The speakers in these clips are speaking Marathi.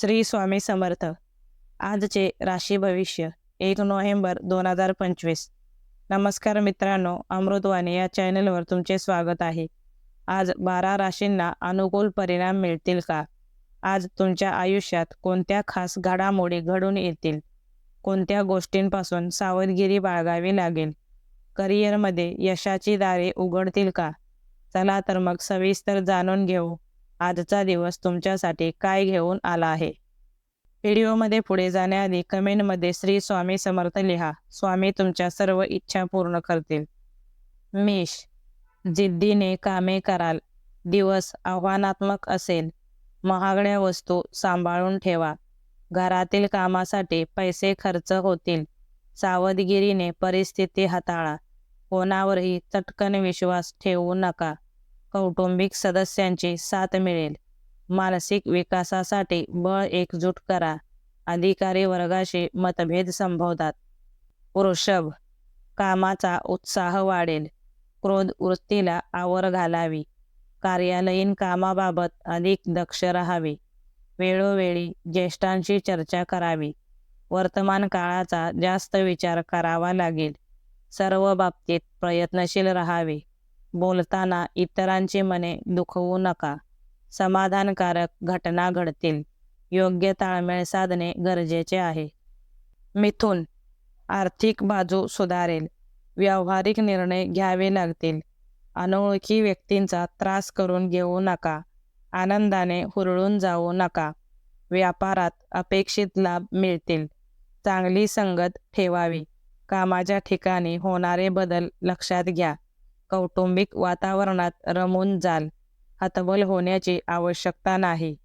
श्री स्वामी समर्थ. आजचे राशी भविष्य एक नोव्हेंबर दोन हजार पंचवीस. नमस्कार मित्रांनो अमृतवाणी या चॅनलवर तुमचे स्वागत आहे. आज बारा राशींना अनुकूल परिणाम मिळतील का? आज तुमच्या आयुष्यात कोणत्या खास घडामोडी घडून येतील? कोणत्या गोष्टींपासून सावधगिरी बाळगावी लागेल? करिअरमध्ये यशाची दारे उघडतील का? चला तर मग सविस्तर जाणून घेऊ. आजचा दिवस तुमच्यासाठी काय घेऊन आला आहे? व्हिडिओमध्ये पुढे जाण्याआधी कमेंटमध्ये श्री स्वामी समर्थ लिहा. स्वामी तुमच्या सर्व इच्छा पूर्ण करतील. मेष जिद्दीने कामे कराल. दिवस आव्हानात्मक असेल. महागड्या वस्तू सांभाळून ठेवा. घरातील कामासाठी पैसे खर्च होतील. सावधगिरीने परिस्थिती हाताळा. कोणावरही चटकन विश्वास ठेवू नका. कौटुंबिक सदस्यांची साथ मिळेल. मानसिक विकासासाठी बळ एकजूट करा. अधिकारी वर्गाशी मतभेद संभवतात. वृषभ. कामाचा उत्साह वाढेल. क्रोध वृत्तीला आवर घालावी. कार्यालयीन कामाबाबत अधिक दक्ष राहावे. वेळोवेळी ज्येष्ठांशी चर्चा करावी. वर्तमान काळाचा जास्त विचार करावा लागेल. सर्व बाबतीत प्रयत्नशील राहावे. बोलताना इतरांची मने दुखवू नका. समाधानकारक घटना घडतील. योग्य ताळमेळ साधणे गरजेचे आहे. मिथुन आर्थिक बाजू सुधारेल. व्यावहारिक निर्णय घ्यावे लागतील. अनोळखी व्यक्तींचा त्रास करून घेऊ नका. आनंदाने हुरळून जाऊ नका. व्यापारात अपेक्षित लाभ मिळतील. चांगली संगत ठेवावी. कामाच्या ठिकाणी होणारे बदल लक्षात घ्या. कौटुंबिक वातावरणात रमून जाल. हतबल होण्याची आवश्यकता नाही.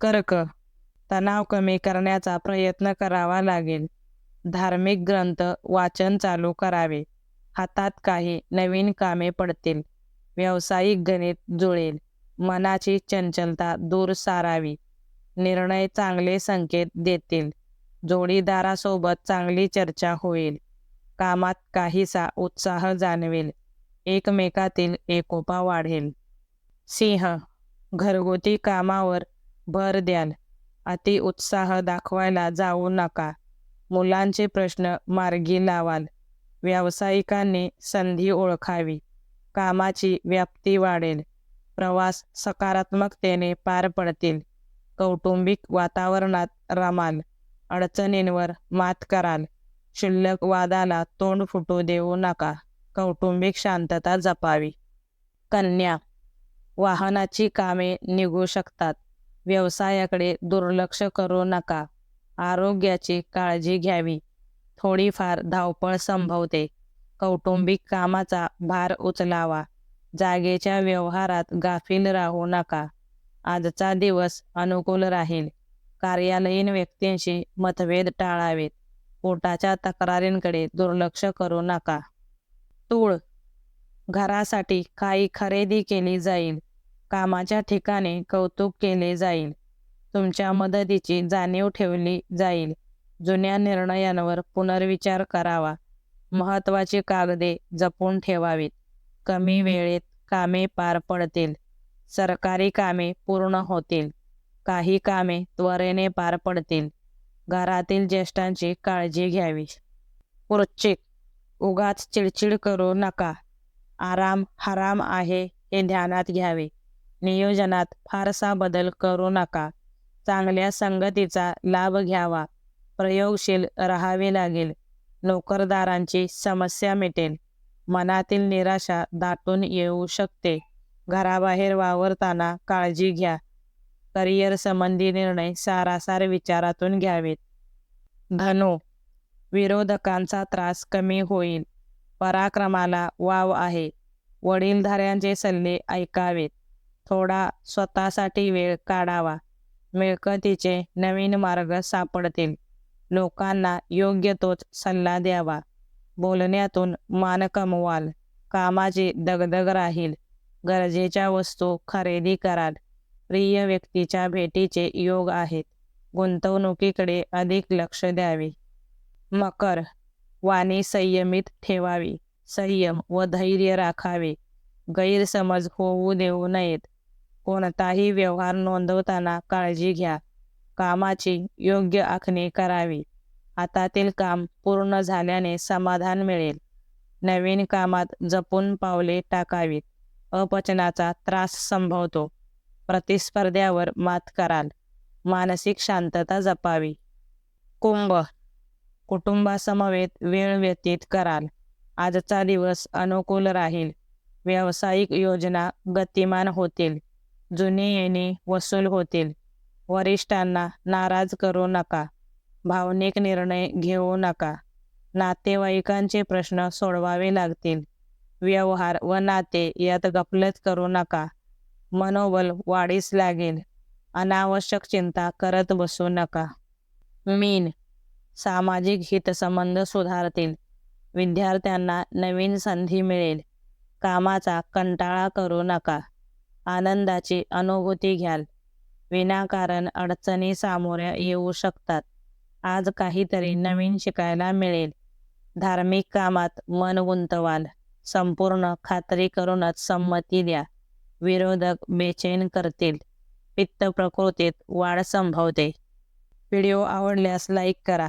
कर्क. तणाव कमी करण्याचा प्रयत्न करावा लागेल. धार्मिक ग्रंथ वाचन चालू करावे. हातात काही नवीन कामे पडतील. व्यावसायिक गणित जुळेल. मनाची चंचलता दूर सारावी. निर्णय चांगले संकेत देतील. जोडीदारासोबत चांगली चर्चा होईल. कामात काहीसा उत्साह जाणवेल. एकमेकातील एकोपा वाढेल. सिंह घरगुती कामावर भर द्याल. अति उत्साह दाखवायला जाऊ नका. मुलांचे प्रश्न मार्गी लावाल. व्यावसायिकांनी संधी ओळखावी. कामाची व्याप्ती वाढेल. प्रवास सकारात्मकतेने पार पडतील. कौटुंबिक वातावरणात रमाल. अडचणींवर मात कराल. क्षुल्लक वादाला तोंड फुटू देऊ नका. कौटुंबिक शांतता जपावी. कन्या वाहनाची कामे निघू शकतात. व्यवसायाकडे दुर्लक्ष करू नका. आरोग्याची काळजी घ्यावी. थोडीफार धावपळ संभवते. कौटुंबिक कामाचा भार उचलावा. जागेच्या व्यवहारात गाफील राहू नका. आजचा दिवस अनुकूल राहील. कार्यालयीन व्यक्तींशी मतभेद टाळावेत. पोटाच्या तक्रारींकडे दुर्लक्ष करू नका. तूळ घरासाठी काही खरेदी केली जाईल. कामाच्या ठिकाणी कौतुक केले जाईल. तुमच्या मदतीची जाणीव ठेवली जाईल. जुन्या निर्णयांवर पुनर्विचार करावा. महत्त्वाची कागदे जपून ठेवावीत. कमी वेळेत कामे पार पडतील. सरकारी कामे पूर्ण होतील. काही कामे त्वरेने पार पडतील. घरातील ज्येष्ठांची काळजी घ्यावी. वृश्चिक उगाच चिडचिड करू नका. आराम हराम आहे हे ध्यानात घ्यावे. नियोजनात फारसा बदल करू नका. चांगल्या संगतीचा लाभ घ्यावा. प्रयोगशील राहावे लागेल. नोकरदारांची समस्या मिटेल. मनातील निराशा दाटून येऊ शकते. घराबाहेर वावरताना काळजी घ्या. करिअर संबंधी निर्णय सारासार विचारातून घ्यावेत. धनु विरोधकांचा त्रास कमी होईल. पराक्रमाला वाव आहे. वडीलधाऱ्यांचे सल्ले ऐकावेत. थोडा स्वतःसाठी वेळ काढावा. मिळकतीचे नवीन मार्ग सापडतील. लोकांना योग्य तोच सल्ला द्यावा. बोलण्यातून मान कमवाल. कामाची दगदग राहील. गरजेच्या वस्तू खरेदी कराल. प्रिय व्यक्तीच्या भेटीचे योग आहेत. गुंतवणुकीकडे अधिक लक्ष द्यावे. मकर. वाणी संयमित ठेवावी. संयम व धैर्य राखावे. गैरसमज होऊ देऊ नयेत. कोणताही व्यवहार नोंदवताना काळजी घ्या. कामाची योग्य आखणी करावी. हातातील काम पूर्ण झाल्याने समाधान मिळेल. नवीन कामात जपून पावले टाकावीत. अपचनाचा त्रास संभवतो. प्रतिस्पर्ध्यावर मात कराल. मानसिक शांतता जपावी. कुंभ. कुटुंबासमवेत वेळ व्यतीत कराल. आजचा दिवस अनुकूल राहील. व्यावसायिक योजना गतिमान होतील. जुनी येणी वसूल होतील. वरिष्ठांना नाराज करू नका. भावनिक निर्णय घेऊ नका. नातेवाईकांचे प्रश्न सोडवावे लागतील. व्यवहार व नाते यात गफलत करू नका. मनोबल वाढीस लागेल. अनावश्यक चिंता करत बसू नका. मीन सामाजिक हितसंबंध सुधारतील. विद्यार्थ्यांना नवीन संधी मिळेल. कामाचा कंटाळा करू नका. आनंदाची अनुभूती घ्याल. विनाकारण अडचणी सामोऱ्या येऊ शकतात. आज काहीतरी नवीन शिकायला मिळेल. धार्मिक कामात मन गुंतवाल. संपूर्ण खात्री करूनच संमती द्या. विरोधक बेचैन करतील. पित्त प्रकृतीत वाढ संभवते. व्हिडिओ आवडल्यास लाईक करा.